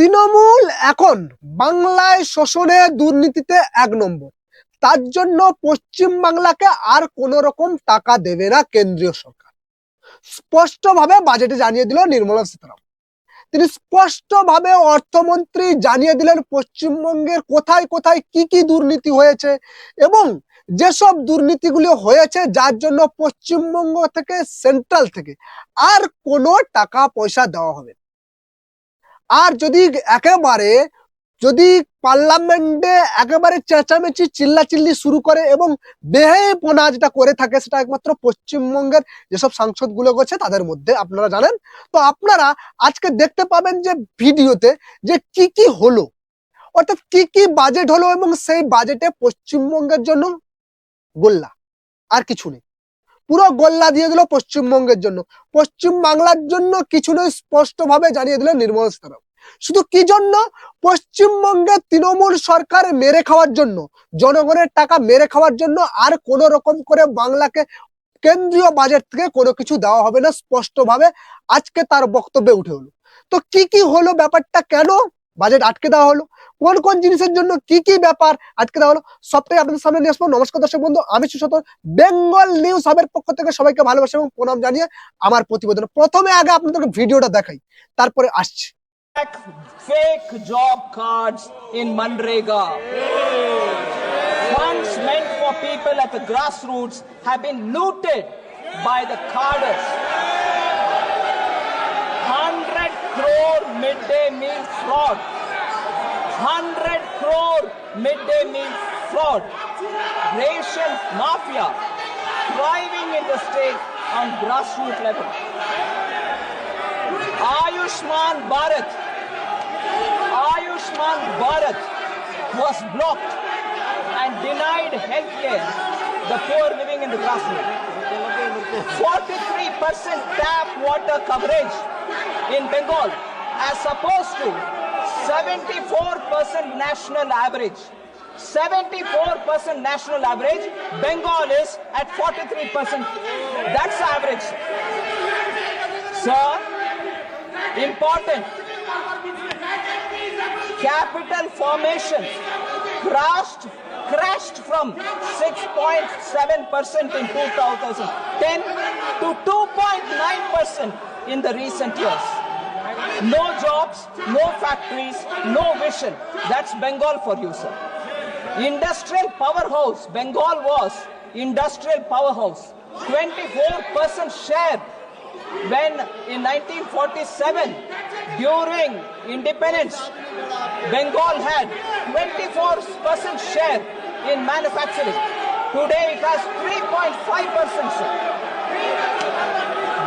তৃণমূল এখন বাংলায় শোষণে দুর্নীতিতে এক নম্বর। তার জন্য পশ্চিম বাংলাকে আর কোন রকম টাকা দেবে না কেন্দ্রীয় সরকার। স্পষ্টভাবে বাজেটে জানিয়ে দিল নির্মলা সীতারামন। তিনি স্পষ্টভাবে অর্থমন্ত্রী জানিয়ে দিলেন পশ্চিমবঙ্গের কোথায় কোথায় কি কি দুর্নীতি হয়েছে এবং যেসব দুর্নীতিগুলি হয়েছে যার জন্য পশ্চিমবঙ্গ থেকে, সেন্ট্রাল থেকে আর কোনো টাকা পয়সা দেওয়া হবে। আর যদি একেবারে, যদি পার্লামেন্টে একেবারে চেঁচামেচি, চিল্লাচিল্লি শুরু করে এবং বেহে বেহেপনা যেটা করে থাকে সেটা একমাত্র পশ্চিমবঙ্গের যেসব সাংসদগুলো করছে তাদের মধ্যে আপনারা জানেন। তো আপনারা আজকে দেখতে পাবেন যে ভিডিওতে যে কি কি হলো, অর্থাৎ কি কি বাজেট হলো এবং সেই বাজেটে পশ্চিমবঙ্গের জন্য গোল্লা, আর কিছু নেই। পুরো গোল্লা দিয়ে দিল পশ্চিমবঙ্গের জন্য। পশ্চিম বাংলার জন্য কিছু নেই স্পষ্টভাবে জানিয়ে দিল নির্মল সীতারামন। শুধু কি জন্য? পশ্চিমবঙ্গে তৃণমূল সরকার মেরে খাওয়ার জন্য, জনগণের টাকা মেরে খাওয়ার জন্য আর কোন রকম করে বাংলাকে কেন্দ্রীয় বাজেট থেকে কোনো কিছু দেওয়া হবে না স্পষ্টভাবে আজকে তার বক্তব্যে উঠে হলো। তো কি কি হলো ব্যাপারটা কেন বাজেট আটকে দেওয়া হলো? কোন কোন জিনিসের জন্য কি কি ব্যাপার আটকে দেওয়া হলো? সবটাই আপনাদের সামনে নিয়ে আসব। নমস্কার দর্শক বন্ধু, আমি সুশত বেঙ্গল নিউজ হাবের পক্ষ থেকে সবাইকে ভালোবাসা এবং প্রণাম জানিয়ে আমার প্রতিবেদন। প্রথমে আগে আপনাদেরকে ভিডিওটা দেখাই, তারপরে আসছি। Black fake job cards in Manrega. Funds meant for people at the grassroots have been looted by the carders. 100 crore midday meal fraud. 100 crore midday meal fraud. Racial mafia thriving in the state on grassroots level. Ayushman Bharat. Ayushman Bharat was blocked and denied health care. The poor living in the grassroots. 43% tap water coverage in Bengal as opposed to 74% national average. 74% national average. Bengal is at 43%. That's average. Sir, important capital formation crashed crashed from 6.7% in 2010 to 2.9% in the recent years. No jobs no factories no vision. That's bengal for you sir. Industrial powerhouse bengal was industrial powerhouse. 24% share when in 1947 during independence bengal had 24% share in manufacturing. Today it has 3.5% share.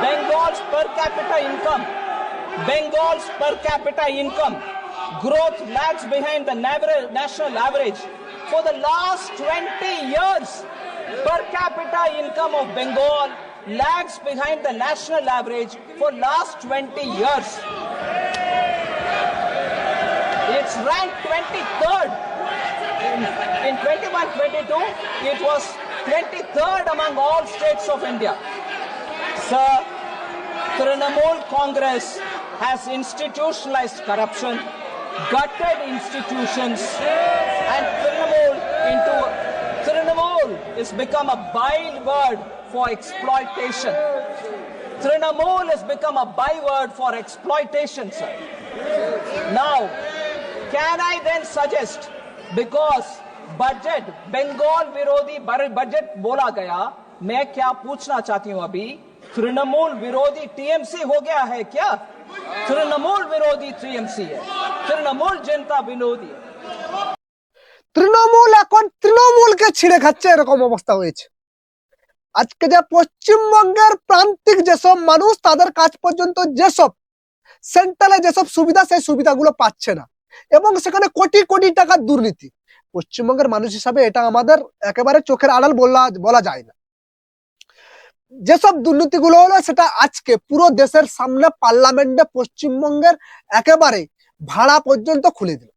Bengal's per capita income bengal's per capita income growth lags behind the national average. For the last 20 years per capita income of bengal lags behind the national average for last 20 years ranked 23rd in, in 21-22 it was 23rd among all states of india sir Trinamool Congress has institutionalized corruption, gutted institutions, and Trinamool into Trinamool is become a byword for exploitation. Trinamool has become a byword for exploitation, sir. Now, can I then suggest, because budget, Bengal विरोधी budget बोला गया मैं क्या पूछना चाहती हूं अभी तृणमूल विरोधी टीएमसी हो गया है क्या तृणमूल विरोधी टीएमसी है तृणमूल जनता विरोधी है তৃণমূল এখন তৃণমূলকে ছিঁড়ে খাচ্ছে এরকম অবস্থা হয়েছে আজকে যে পশ্চিমবঙ্গের প্রান্তিক যেসব মানুষ তাদের কাজ পর্যন্ত যেসব সেন্ট্রালে যেসব সুবিধা সেই সুবিধাগুলো পাচ্ছে না এবং সেখানে কোটি কোটি টাকার দুর্নীতি। পশ্চিমবঙ্গের মানুষ হিসাবে এটা আমাদের একেবারে চোখের আড়াল বলা বলা যায় না। যেসব দুর্নীতিগুলো হলো সেটা আজকে পুরো দেশের সামনে পার্লামেন্টে পশ্চিমবঙ্গের একেবারে ভাড়া পর্যন্ত খুলে দিল।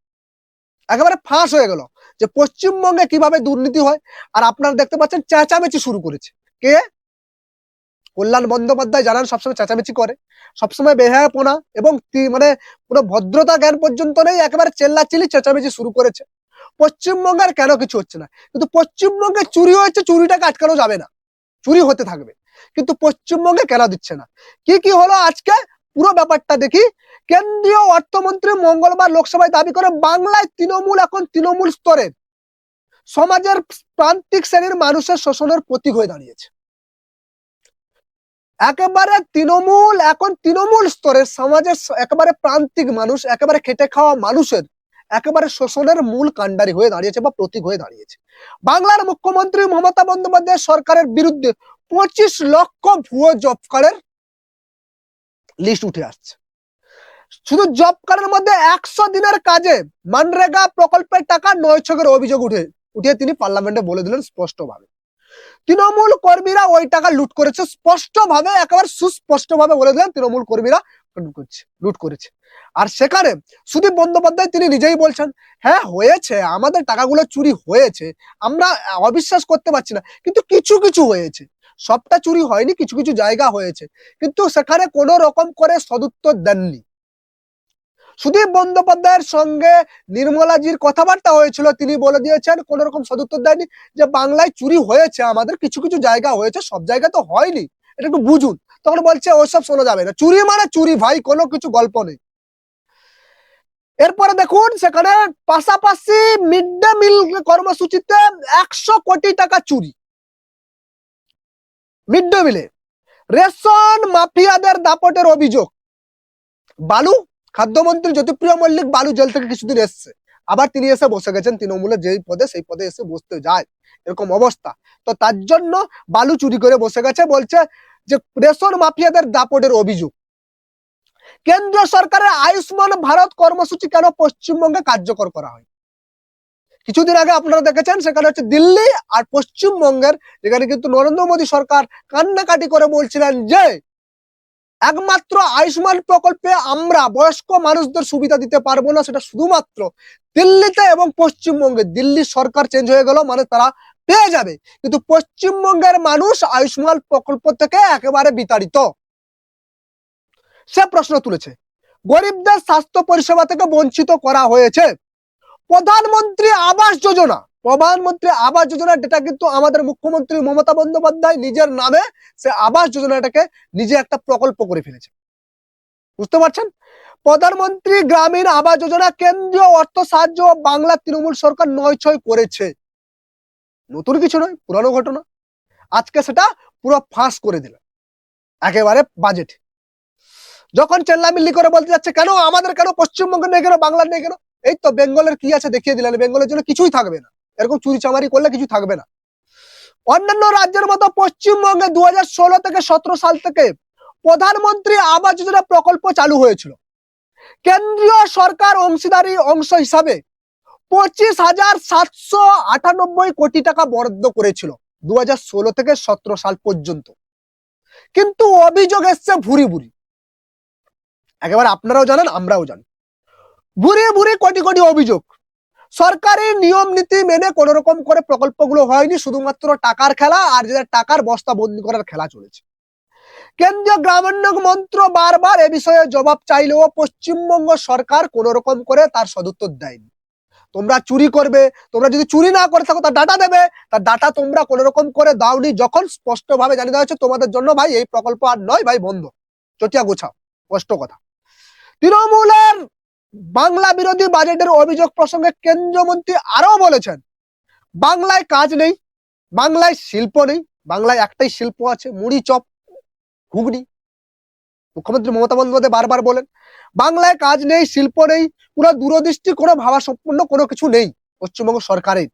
একেবারে ফাঁস হয়ে গেল যে পশ্চিমবঙ্গে কীভাবে দুর্নীতি হয়। আর আপনারা দেখতে পাচ্ছেন চেঁচামেচি শুরু করেছে। কে? কল্যাণ বন্দ্যোপাধ্যায় জানান সবসময় চেঁচামেচি করে, সবসময় বেহায়াপনা এবং মানে কোনো ভদ্রতা জ্ঞান পর্যন্ত নেই, একেবারে চেল্লা চেল্লাচিল্লি চেঁচামেচি শুরু করেছে। পশ্চিমবঙ্গের কেন কিছু হচ্ছে না? কিন্তু পশ্চিমবঙ্গে চুরি হয়েছে, চুরিটাকে আটকানো যাবে না। চুরি হতে থাকবে। কিন্তু পশ্চিমবঙ্গে কেন দিচ্ছে না? কি কি হলো আজকে? পুরো ব্যাপারটা দেখি। কেন্দ্রীয় অর্থমন্ত্রী মঙ্গলবার লোকসভায় দাবি করে, বাংলায় তৃণমূল, এখন তৃণমূল স্তরের সমাজের প্রান্তিক শ্রেণির মানুষের শোষণের প্রতীক হয়ে দাঁড়িয়েছে। একেবারে তৃণমূল, এখন তৃণমূল স্তরের সমাজের একেবারে প্রান্তিক মানুষ, একেবারে খেটে খাওয়া মানুষের একেবারে শোষণের মূল কাণ্ডারি হয়ে দাঁড়িয়েছে বা প্রতীক হয়ে দাঁড়িয়েছে। বাংলার মুখ্যমন্ত্রী মমতা বন্দ্যোপাধ্যায় সরকারের বিরুদ্ধে পঁচিশ লক্ষ ভুয়ো জব কার্ডের লিস্ট উঠে আসছে। শুধু জব কার্ডের মধ্যে একশো দিনের কাজে মানরেগা প্রকল্পের টাকা নয় ছকের অভিযোগ উঠে, উঠিয়ে তিনি পার্লামেন্টে বলে দিলেন স্পষ্টভাবে। তৃণমূল কর্মীরা ওই টাকা লুট করেছে। স্পষ্টভাবে, একেবারে সুস্পষ্টভাবে বলে দিলেন তৃণমূল কর্মীরা লুট করেছে। আর সেখানে সুদীপ বন্দ্যোপাধ্যায় তিনি নিজেই বলছেন হ্যাঁ হয়েছে, আমাদের টাকাগুলো চুরি হয়েছে, আমরা অবিশ্বাস করতে পারছি না, কিন্তু কিছু কিছু হয়েছে। সবটা চুরি হয়নি, কিছু কিছু জায়গা হয়েছে, কিন্তু সেখানে কোনো রকম করে সদুত্তর দেননি। সুদীপ বন্দ্যোপাধ্যায়ের সঙ্গে নির্মলাজির কথাবার্তা হয়েছিল। তিনি বলে দিয়েছেন, কোন রকম সদুত্তর দেয়নি যে বাংলায় চুরি হয়েছে, আমাদের কিছু কিছু জায়গা হয়েছে, সব জায়গা তো হয়নি। এটা একটু বুঝুন। তখন বলছে, ওসব শোনা যাবে না। চুরি মানে চুরি ভাই, কোনো কিছু গল্প নেই। এরপরে দেখুন, সেখানে পাশাপাশি মিড ডে মিল কর্মসূচিতে একশো কোটি টাকা চুরি। মিড ডে মিলে। রেশন মাফিয়াদের দাপটের অভিযোগ। বালু খাদ্যমন্ত্রী জ্যোতিপ্রিয় মল্লিক বালু জেল থেকে কিছুদিন এসছে। আবার তিনি এসে বসে গেছেন তৃণমূলের যেই পদে, সেই পদে এসে বসতে যায়। এরকম অবস্থা। তো তার জন্য বালু চুরি করে বসে গেছে, বলছে যে রেশন মাফিয়াদের দাপটের অভিযোগ। কেন্দ্র সরকারের আয়ুষ্মান ভারত কর্মসূচি কেন পশ্চিমবঙ্গে কার্যকর করা হয় কিছুদিন আগে আপনারা দেখেছেন, সেখানে হচ্ছে দিল্লি আর পশ্চিমবঙ্গের, যেখানে কিন্তু নরেন্দ্র মোদী সরকার কান্নাকাটি করে বলছিলেন যে একমাত্র আয়ুষ্মান প্রকল্পে আমরা বয়স্ক মানুষদের সুবিধা দিতে পারব না, সেটা শুধুমাত্র দিল্লিতে এবং পশ্চিমবঙ্গে। দিল্লি সরকার চেঞ্জ হয়ে গেল মানে তারা পেয়ে যাবে। কিন্তু পশ্চিমবঙ্গের মানুষ আয়ুষ্মান প্রকল্প থেকে একেবারে বিতাড়িত। সে প্রশ্ন তুলেছে, গরিবদের স্বাস্থ্য পরিষেবা থেকে বঞ্চিত করা হয়েছে? প্রধানমন্ত্রী আবাস যোজনা প্রধানমন্ত্রী আবাস যোজনা যেটা কিন্তু আমাদের মুখ্যমন্ত্রী মমতা বন্দ্যোপাধ্যায় নিজের নামে সে আবাস যোজনাটাকে নিজে একটা প্রকল্প করে ফেলেছে বুঝতে পারছেন? প্রধানমন্ত্রী গ্রামীণ আবাস যোজনা কেন্দ্রীয় অর্থ সাহায্য বাংলা তৃণমূল সরকার নয় ছয় করেছে। নতুন কিছু নয়, পুরানো ঘটনা। আজকে সেটা পুরো ফাঁস করে দিল। একেবারে বাজেট। যখন চেল্লামিল্লি করে বলতে যাচ্ছে, কেন আমাদের কেন পশ্চিমবঙ্গে নেই কেন বাংলার নেই কেন? এই তো বেঙ্গলের কি আছে দেখিয়ে দিলেন। বেঙ্গলের জন্য কিছুই থাকবে না। এরকম চুরি চামারি করলে কিছু থাকবে না। অন্যান্য রাজ্যের মতো পশ্চিমবঙ্গে দু হাজার ষোলো থেকে সতেরো সাল থেকে প্রধানমন্ত্রী আবাস যোজনা প্রকল্প চালু হয়েছিল। কেন্দ্রীয় সরকার অংশীদারি অংশ হিসাবে পঁচিশ হাজার সাতশো আটানব্বই কোটি টাকা বরাদ্দ করেছিল দু হাজার ষোলো থেকে সতেরো সাল পর্যন্ত। কিন্তু অভিযোগ এসছে ভুরি ভুরি। একেবারে আপনারাও জানেন, আমরাও জানি। ভুরি ভুরি কোটি কোটি অভিযোগ। সরকারি নিয়ম নীতি মেনে কোন রকম করে প্রকল্পগুলো হয়নি, শুধুমাত্র টাকার খেলা আর যেটা টাকার বস্তা বন্দি করার খেলা চলেছে। কেন্দ্রীয় গ্রামোন্নয়ন মন্ত্র বারবার এ বিষয়ে জবাব চাইলেও পশ্চিমবঙ্গ সরকার কোন রকম করে তার সদুত্তর দেয়নি। তোমরা চুরি করবে, তোমরা যদি চুরি না করে থাকো তার ডাটা দেবে, তার ডাটা তোমরা কোন রকম করে দাওনি যখন স্পষ্ট ভাবে জানিয়ে দেওয়া হচ্ছে তোমাদের জন্য ভাই, এই প্রকল্প আর নয় ভাই, বন্ধ। চটিয়া গোছাও, স্পষ্ট কথা। তৃণমূলের বাংলা বিরোধী বাজেটের অভিযোগ প্রসঙ্গে কেন্দ্রমন্ত্রী আরও বলেছেন, বাংলায় কাজ নেই, বাংলায় শিল্প নেই, বাংলায় একটাই শিল্প আছে, মুড়ি, চপ, ঘুগনি। মুখ্যমন্ত্রী মমতা বন্দ্যোপাধ্যায় বারবার বলেন, বাংলায় কাজ নেই, শিল্প নেই কোনো দূরদৃষ্টি কোনো ভাবা কোনো কিছু নেই পশ্চিমবঙ্গ সরকারের।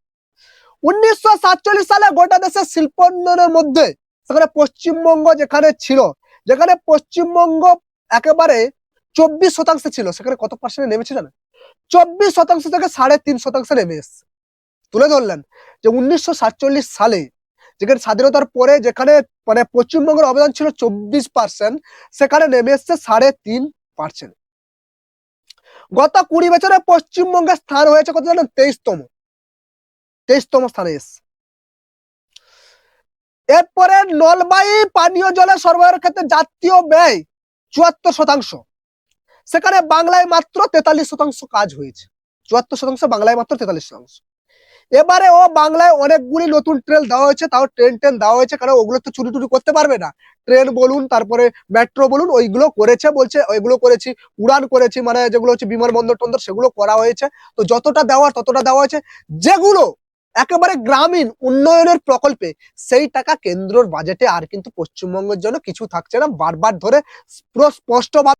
উনিশশো সাতচল্লিশ সালে গোটা দেশের শিল্প উন্নয়নের মধ্যে, সেখানে পশ্চিমবঙ্গ যেখানে ছিল, যেখানে পশ্চিমবঙ্গ একেবারে চব্বিশ শতাংশ ছিল, সেখানে কত পার্সেন্ট নেমেছে জানেন? চব্বিশ শতাংশ থেকে সাড়ে তিন শতাংশে নেমে এসছে। তুলে ধরলেন যে উনিশশো সাতচল্লিশ সালে যেখানে স্বাধীনতার পরে যেখানে মানে পশ্চিমবঙ্গের অবদান ছিল চব্বিশ পার্সেন্ট সেখানে নেমে এসছে সাড়ে তিন পার্সেন্ট গত কুড়ি বছরে পশ্চিমবঙ্গের স্থান হয়েছে কত জানেন? তেইশতম। তেইশতম স্থানে এসছে। এরপরে নলবাই পানীয় জলের সরবরাহের ক্ষেত্রে জাতীয় ব্যয় চুয়াত্তর শতাংশ। সেখানে বাংলায় মাত্র তেতাল্লিশ শতাংশ কাজ হয়েছে। চুয়াত্তর শতাংশ, বাংলায় মাত্র তেতাল্লিশ শতাংশ। এবারে ও বাংলায় অনেকগুলি নতুন ট্রেন দেওয়া হয়েছে, তাও ট্রেন ট্রেন দেওয়া হয়েছে, কারণ ওগুলো তো চুরি টুরি করতে পারবে না। ট্রেন বলুন, তারপরে মেট্রো বলুন, ওইগুলো করেছে বলছে, ওইগুলো করেছি, উড়ান করেছি মানে যেগুলো হচ্ছে বিমানবন্দর টন্দর, সেগুলো করা হয়েছে। তো যতটা দেওয়ার ততটা দেওয়া হয়েছে। যেগুলো একেবারে গ্রামীণ উন্নয়নের প্রকল্পে, সেই টাকা কেন্দ্রর বাজেটে আর কিন্তু পশ্চিমবঙ্গের জন্য কিছু থাকছে না। বারবার ধরে পুরো স্পষ্ট